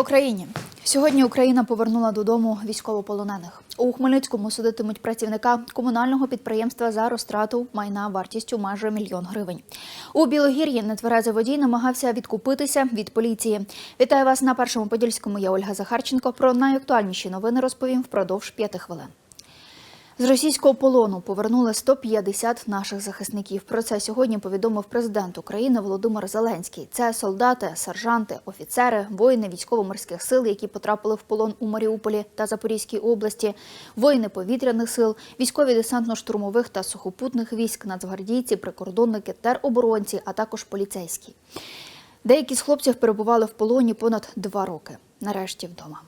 Україні! Сьогодні Україна повернула додому військовополонених. У Хмельницькому судитимуть працівника комунального підприємства за розтрату майна вартістю майже мільйон гривень. У Білогір'ї нетверезий водій намагався відкупитися від поліції. Вітаю вас на першому подільському. Я Ольга Захарченко. Про найактуальніші новини розповім впродовж п'яти хвилин. З російського полону повернули 150 наших захисників. Про це сьогодні повідомив президент України Володимир Зеленський. Це солдати, сержанти, офіцери, воїни військово-морських сил, які потрапили в полон у Маріуполі та Запорізькій області, воїни повітряних сил, військові десантно-штурмових та сухопутних військ, нацгвардійці, прикордонники, тероборонці, а також поліцейські. Деякі з хлопців перебували в полоні понад два роки. Нарешті вдома.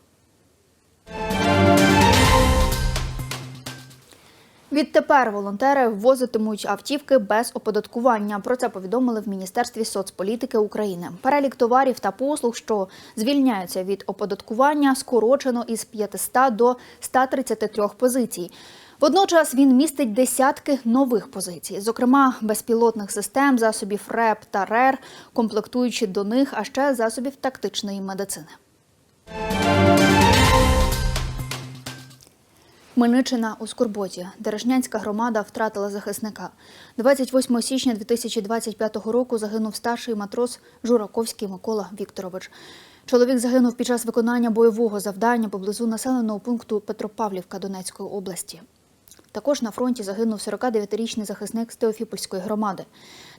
Відтепер волонтери ввозитимуть автівки без оподаткування. Про це повідомили в Міністерстві соцполітики України. Перелік товарів та послуг, що звільняються від оподаткування, скорочено із 500 до 133 позицій. Водночас він містить десятки нових позицій, зокрема безпілотних систем, засобів РЕП та РЕР, комплектуючи до них, а ще засобів тактичної медицини. Хмельниччина у Скорботі. Дережнянська громада втратила захисника. 28 січня 2025 року загинув старший матрос Жураковський Микола Вікторович. Чоловік загинув під час виконання бойового завдання поблизу населеного пункту Петропавлівка Донецької області. Також на фронті загинув 49-річний захисник з Теофіпольської громади.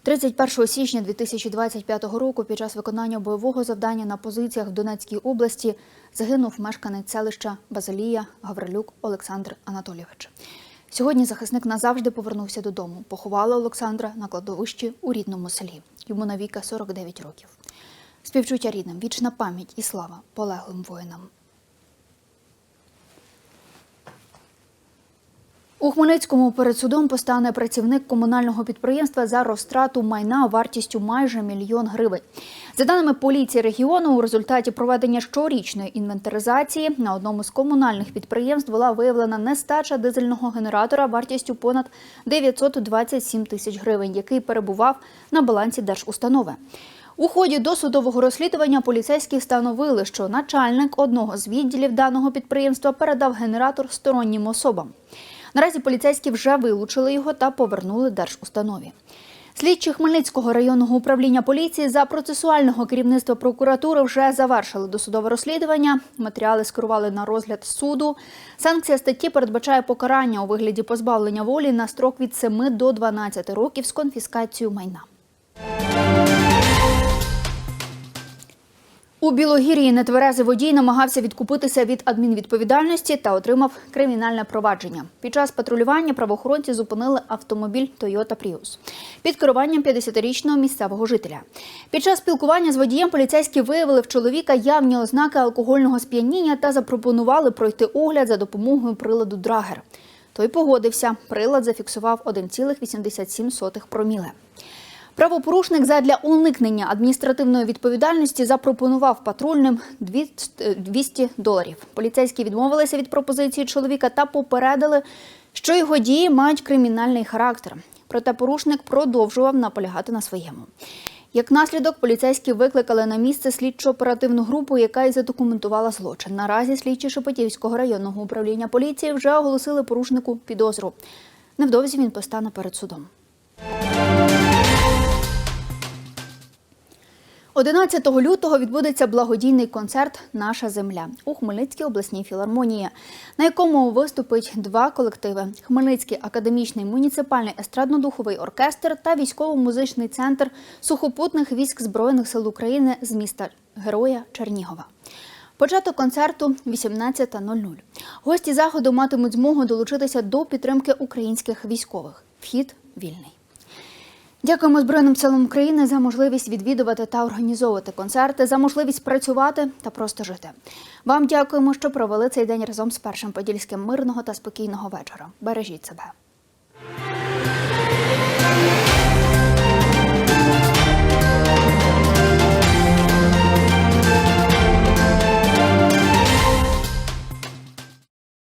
31 січня 2025 року під час виконання бойового завдання на позиціях в Донецькій області загинув мешканець селища Базалія Гаврилюк Олександр Анатолійович. Сьогодні захисник назавжди повернувся додому. Поховали Олександра на кладовищі у рідному селі. Йому навіка 49 років. Співчуття рідним, вічна пам'ять і слава полеглим воїнам. У Хмельницькому перед судом постане працівник комунального підприємства за розтрату майна вартістю майже мільйон гривень. За даними поліції регіону, у результаті проведення щорічної інвентаризації на одному з комунальних підприємств була виявлена нестача дизельного генератора вартістю понад 927 тисяч гривень, який перебував на балансі держустанови. У ході досудового розслідування поліцейські встановили, що начальник одного з відділів даного підприємства передав генератор стороннім особам. Наразі поліцейські вже вилучили його та повернули держустанові. Слідчі Хмельницького районного управління поліції за процесуального керівництва прокуратури вже завершили досудове розслідування. Матеріали скерували на розгляд суду. Санкція статті передбачає покарання у вигляді позбавлення волі на строк від 7 до 12 років з конфіскацією майна. У Білогір'ї нетверезий водій намагався відкупитися від адмінвідповідальності та отримав кримінальне провадження. Під час патрулювання правоохоронці зупинили автомобіль Toyota Prius під керуванням 50-річного місцевого жителя. Під час спілкування з водієм поліцейські виявили в чоловіка явні ознаки алкогольного сп'яніння та запропонували пройти огляд за допомогою приладу Драгер. Той погодився. Прилад зафіксував 1,87 проміле. Правопорушник задля уникнення адміністративної відповідальності запропонував патрульним 200 доларів. Поліцейські відмовилися від пропозиції чоловіка та попередили, що його дії мають кримінальний характер. Проте порушник продовжував наполягати на своєму. Як наслідок, поліцейські викликали на місце слідчо-оперативну групу, яка і задокументувала злочин. Наразі слідчі Шепетівського районного управління поліції вже оголосили порушнику підозру. Невдовзі він постане перед судом. 11 лютого відбудеться благодійний концерт Наша земля у Хмельницькій обласній філармонії, на якому виступить два колективи: Хмельницький академічний муніципальний естрадно-духовий оркестр та військово-музичний центр сухопутних військ збройних сил України з міста Героя Чернігова. Початок концерту 18.00. Гості заходу матимуть змогу долучитися до підтримки українських військових. Вхід вільний. Дякуємо Збройним силам України за можливість відвідувати та організовувати концерти, за можливість працювати та просто жити. Вам дякуємо, що провели цей день разом з першим подільським мирного та спокійного вечора. Бережіть себе.